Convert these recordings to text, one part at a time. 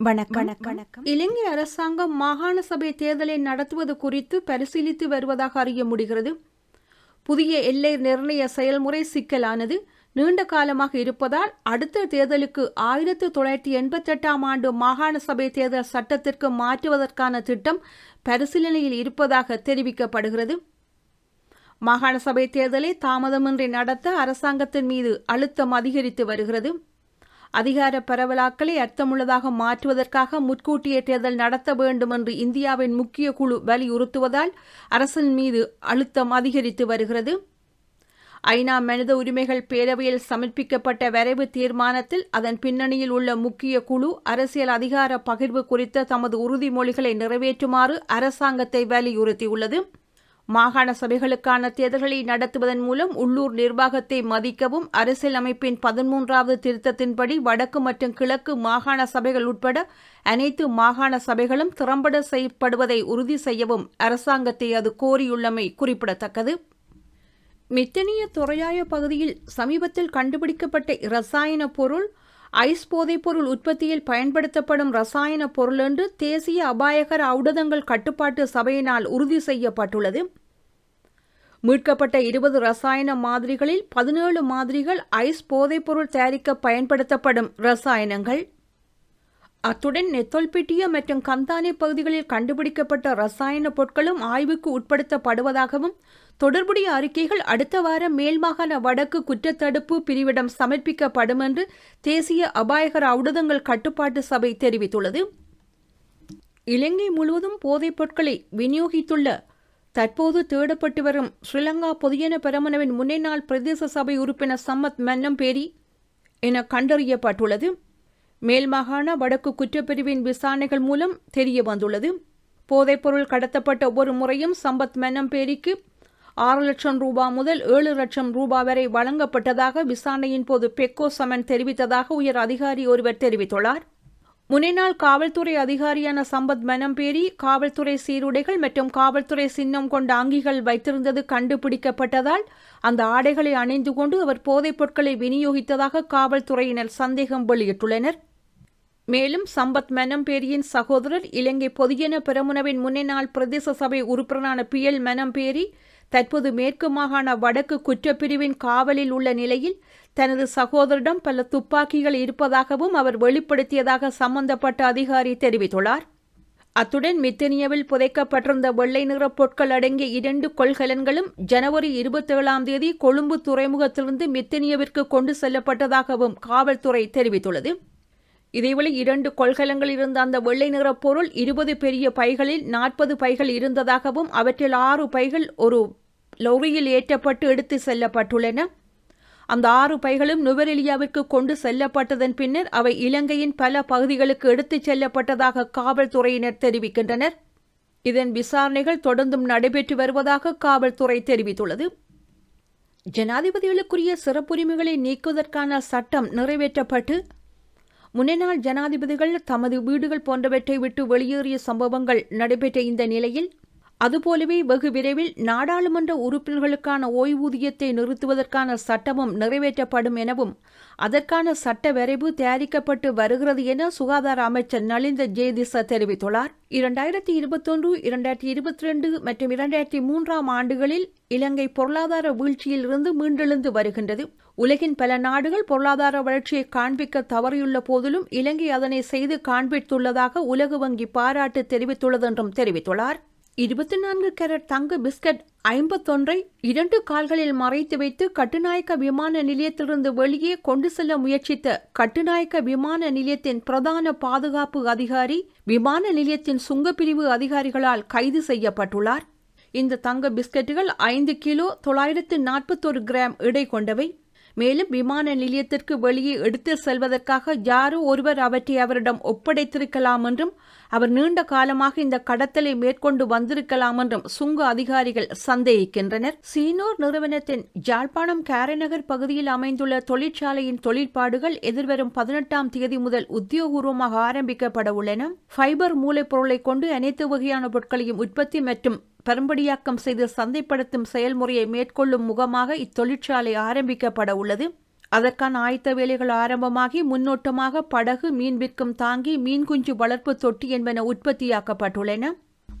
வணக்கம். வணக்கம். இலங்கை அரசாங்கம் மாகாண சபை தேர்தலை நடத்துவது குறித்து பரிசீலித்து வருவதாக அறிய முடிகிறது. புதிய எல்லை நிர்ணய செயல்முறை சிக்கலானது நீண்ட காலமாக இருப்பதால் அடுத்த தேர்தலுக்கு ஆயிரத்து தொள்ளாயிரத்தி எண்பத்தெட்டாம் ஆண்டு மாகாண சபை தேர்தல் சட்டத்திற்கு மாற்றுவதற்கான திட்டம் பரிசீலனையில் இருப்பதாக தெரிவிக்கப்படுகிறது. மாகாண சபை தேர்தலை தாமதமின்றி நடத்த அரசாங்கத்தின் மீது அழுத்தம் அதிகரித்து வருகிறது. அதிகார பரவலாக்களை அர்த்தமுள்ளதாக மாற்றுவதற்காக முற்கூட்டிய தேர்தல் நடத்த வேண்டும் என்று இந்தியாவின் முக்கிய குழு வலியுறுத்துவதால் அரசின் மீது அழுத்தம் அதிகரித்து வருகிறது. ஐநா மனித உரிமைகள் பேரவையில் சமர்ப்பிக்கப்பட்ட வரைவு தீர்மானத்தில் அதன் பின்னணியில் உள்ள முக்கிய குழு அரசியல் அதிகார பகிர்வு குறித்த தமது உறுதிமொழிகளை நிறைவேற்றுமாறு அரசாங்கத்தை வலியுறுத்தியுள்ளது. மாகாண சபைகளுக்கான தேர்தல்களை நடத்துவதன் மூலம் உள்ளூர் நிர்வாகத்தை மதிக்கவும் அரசியல் அமைப்பின் பதிமூன்றாவது திருத்தத்தின்படி வடக்கு மற்றும் கிழக்கு மாகாண சபைகள் உட்பட அனைத்து மாகாண சபைகளும் திறம்பட செய்யப்படுவதை உறுதி செய்யவும் அரசாங்கத்தை அது கோரியுள்ளமை குறிப்பிடத்தக்கது. மித்தனிய துறையாய பகுதியில் சமீபத்தில் கண்டுபிடிக்கப்பட்ட இரசாயன பொருள் ஐஸ் போதைப்பொருள் உற்பத்தியில் பயன்படுத்தப்படும் ரசாயன பொருள் என்று தேசிய அபாயகர ஔடதங்கள் கட்டுப்பாட்டு சபையினால் உறுதி செய்யப்பட்டுள்ளது. மீட்கப்பட்ட இருபது ரசாயன மாதிரிகளில் பதினேழு மாதிரிகள் ஐஸ் போதைப்பொருள் தயாரிக்க பயன்படுத்தப்படும் ரசாயனங்கள். அத்துடன் நெத்தொல்பிட்டிய மற்றும் கந்தானி பகுதிகளில் கண்டுபிடிக்கப்பட்ட ரசாயன பொருட்களும் ஆய்வுக்கு உட்படுத்தப்படுவதாகவும் தொடர்புடைய அறிக்கைகள் அடுத்த வாரம் மேல்மாகாண வடக்கு குற்றத்தடுப்பு பிரிவிடம் சமர்ப்பிக்கப்படும் என்று தேசிய அபாயகர ஔடதங்கள் கட்டுப்பாட்டு சபை தெரிவித்துள்ளது. இலங்கை முழுவதும் போதைப் பொருட்களை விநியோகித்துள்ள தற்போது தேடப்பட்டு வரும் ஸ்ரீலங்கா பொதுஜன பெரமுனவின் முன்னேநாள் பிரதேச சபை உறுப்பினர் சம்மத் மன்னம்பேரி என கண்டறியப்பட்டுள்ளது. மேல் மாகாண வடக்கு குற்றப்பிரிவின் விசாரணைகள் மூலம் தெரிய வந்துள்ளது போதைப்பொருள் கடத்தப்பட்ட ஒவ்வொரு முறையும் சம்பத் மென்னம்பேரிக்கு ஆறு லட்சம் ரூபாய் முதல் ஏழு லட்சம் ரூபாய் வரை வழங்கப்பட்டதாக விசாரணையின் போது பெக்கோ சமன் தெரிவித்ததாக உயர் அதிகாரி ஒருவர் தெரிவித்துள்ளார். முனைநாள் காவல்துறை அதிகாரியான சம்பத் மெனம்பேரி காவல்துறை சீருடைகள் மற்றும் காவல்துறை சின்னம் கொண்ட அங்கிகள் வைத்திருந்தது கண்டுபிடிக்கப்பட்டதால் அந்த ஆடைகளை அணிந்து கொண்டு அவர் போதைப் பொருட்களை விநியோகித்ததாக காவல்துறையினர் சந்தேகம் வெளியிட்டுள்ளனர். மேலும் சம்பத் மெனம்பேரியின் சகோதரர் இலங்கை பொதுஜன பெரமுனவின் முன்னேநாள் பிரதேச சபை உறுப்பினரான பி எல் மெனம்பேரி தற்போது மேற்கு மாகாண வடக்கு குற்றப்பிரிவின் காவலில் உள்ள நிலையில் தனது சகோதரிடம் பல துப்பாக்கிகள் இருப்பதாகவும் அவர் வெளிப்படுத்தியதாக சம்பந்தப்பட்ட அதிகாரி தெரிவித்துள்ளார். அத்துடன் மித்தனியாவில் புதைக்கப்பட்டிருந்த வெள்ளை நிற பொருட்கள் அடங்கிய இரண்டு கொள்கலன்களும் ஜனவரி இருபத்தேழாம் தேதி கொழும்பு துறைமுகத்திலிருந்து மித்தனியாவிற்கு கொண்டு செல்லப்பட்டதாகவும் காவல்துறை தெரிவித்துள்ளது. இதேவேளை இரண்டு கொள்கலங்கள் இருந்த அந்த வெள்ளை நிற பொருள் இருபது பெரிய பைகளில் நாற்பது பைகள் இருந்ததாகவும் அவற்றில் ஆறு பைகள் ஒரு லொரியில் ஏற்றப்பட்டு எடுத்து செல்லப்பட்டுள்ளன. அந்த ஆறு பைகளும் நுவரெலியாவிற்கு கொண்டு செல்லப்பட்டதன் பின்னர் அவை இலங்கையின் பல பகுதிகளுக்கு எடுத்துச் செல்லப்பட்டதாக காவல்துறையினர் தெரிவிக்கின்றனர். இதன் விசாரணைகள் தொடர்ந்தும் நடைபெற்று வருவதாக காவல்துறை தெரிவித்துள்ளது. ஜனாதிபதிகளுக்குரிய சிறப்புரிமைகளை நீக்குவதற்கான சட்டம் நிறைவேற்றப்பட்டு முன்னேநாள் ஜனாதிபதிகள் தமது வீடுகள் போன்றவற்றை விட்டு வெளியேறிய சம்பவங்கள் நடைபெற்ற இந்த நிலையில் அதுபோலவே வெகு விரைவில் நாடாளுமன்ற உறுப்பினர்களுக்கான ஓய்வூதியத்தை நிறுத்துவதற்கான சட்டமும் நிறைவேற்றப்படும் எனவும் அதற்கான சட்ட வரைவு தயாரிக்கப்பட்டு வருகிறது என சுகாதார அமைச்சர் நலிந்த ஜெயதிச தெரிவித்துள்ளார். இரண்டாயிரத்தி இருபத்தொன்று இரண்டாயிரத்தி இருபத்தி ரெண்டு மற்றும் இரண்டாயிரத்தி மூன்றாம் ஆண்டுகளில் இலங்கை பொருளாதார வீழ்ச்சியில் இருந்து மீண்டெழுந்து வருகின்றது. உலகின் பல நாடுகள் பொருளாதார வளர்ச்சியை காண்பிக்க தவறியுள்ள போதிலும் இலங்கை அதனை செய்து காண்பித்துள்ளதாக உலக வங்கி பாராட்டு தெரிவித்துள்ளது என்றும் தெரிவித்துள்ளார். இருபத்தி நான்கு கேரட் தங்க பிஸ்கட் ஐம்பத்தொன்றை இரண்டு கால்களில் மறைத்து வைத்து கட்டுநாயக்க விமான நிலையத்திலிருந்து வெளியே கொண்டு செல்ல முயற்சித்த கட்டுநாயக்க விமான நிலையத்தின் பிரதான பாதுகாப்பு அதிகாரி விமான நிலையத்தின் சுங்கப்பிரிவு அதிகாரிகளால் கைது செய்யப்பட்டுள்ளார். இந்த தங்க பிஸ்கட்டுகள் ஐந்து கிலோ தொள்ளாயிரத்து நாற்பத்தொரு கிராம் இடை கொண்டவை. மேலும் விமான நிலையத்திற்கு வெளியே எடுத்து செல்வதற்காக யாரோ ஒருவர் அவற்றை அவரிடம் ஒப்படைத்திருக்கலாம் என்றும் அவர் நீண்ட காலமாக இந்த கடத்தலை மேற்கொண்டு வந்திருக்கலாம் என்றும் சுங்க அதிகாரிகள் சந்தேகிக்கின்றனர். சீனோர் நிறுவனத்தின் ஜாழ்ப்பாணம் கேரநகர் பகுதியில் அமைந்துள்ள தொழிற்சாலையின் தொழிற்பாடுகள் எதிர்வரும் பதினெட்டாம் தேதி முதல் உத்தியோகபூர்வமாக ஆரம்பிக்கப்பட உள்ளன. ஃபைபர் மூலப்பொருளை கொண்டு அனைத்து வகையான பொருட்களையும் உற்பத்தி மற்றும் பெரும்படியாக்கம் செய்து சந்தைப்படுத்தும் செயல்முறையை மேற்கொள்ளும் முகமாக இத்தொழிற்சாலை ஆரம்பிக்கப்பட உள்ளது. அதற்கான ஆயத்த வேலைகள் ஆரம்பமாகி முன்னோட்டமாக படகு மீன் விற்கும் தாங்கி மீன்குஞ்சு வளர்ப்பு தொட்டி என்பன உற்பத்தியாக்கப்பட்டுள்ளன.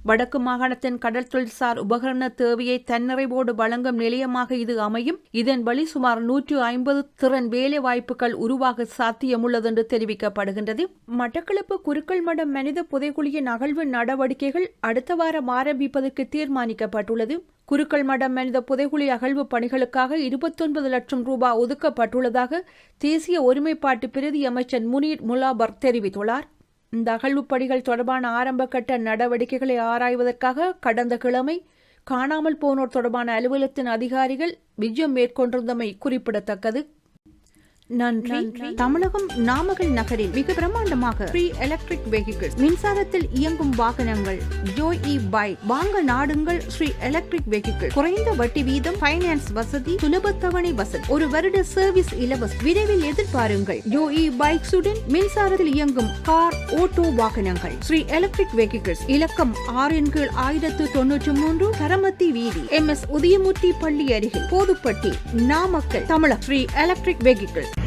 வடக்கு மாகாணத்தின் கடல் தொழில்சார் உபகரண தேவையை தன்னிறைவோடு வழங்கும் நிலையமாக இது அமையும். இதன் வழி சுமார் நூற்று ஐம்பது திறன் வேலை வாய்ப்புகள் உருவாக சாத்தியமுள்ளது என்று தெரிவிக்கப்படுகின்றது. மட்டக்களப்பு குருக்கள் மடம் மனித புதைக்குழியின் அகழ்வு நடவடிக்கைகள் அடுத்த வாரம் ஆரம்பிப்பதற்கு தீர்மானிக்கப்பட்டுள்ளது. குருக்கள் மடம் மனித புதைகுழி அகழ்வு பணிகளுக்காக இருபத்தொன்பது லட்சம் ரூபாய் ஒதுக்கப்பட்டுள்ளதாக தேசிய ஒருமைப்பாட்டு பிரதி அமைச்சர் முனீர் முலாபர் தெரிவித்துள்ளார். இந்த அகழ்வுப்படிகள் தொடர்பான ஆரம்பகட்ட நடவடிக்கைகளை ஆராய்வதற்காக கடந்த கிழமை காணாமல் போனோர் தொடர்பான அலுவலகத்தின் அதிகாரிகள் விஜயம் மேற்கொண்டிருந்தமை குறிப்பிடத்தக்கது. நன்றி. தமிழகம் நாமக்கல் நகரில் மிக பிரம்மாண்டமாக ஃப்ரீ எலக்ட்ரிக் வெஹிக்கிள் மின்சாரத்தில் இயங்கும் வாகனங்கள். ஜோய் இ பைக் வாங்க நாடுங்கள் ஸ்ரீ எலக்ட்ரிக் வெஹிக்கிள் குறைந்த வட்டி வீதம் ஃபைனான்ஸ் வசதி சுலபத்தவணை வசதி. ஒரு வருட சர்வீஸ் இலவச. விரைவில் எதிர்பாருங்கள். ஜோ இ பைக்ஸுடன் மின்சாரத்தில் இயங்கும் கார் ஓட்டோ வாகனங்கள். ஸ்ரீ எலக்ட்ரிக் வெஹிக்கிள்ஸ் இலக்கம் ஆறின் கீழ் ஆயிரத்து தொன்னூற்று மூன்று கரமத்தி வீதி. எம் எஸ் உதயமூர்த்தி பள்ளி அருகில். போதுப்பட்டி நாமக்கல். தமிழக ஸ்ரீ எலக்ட்ரிக் வெஹிக்கிள்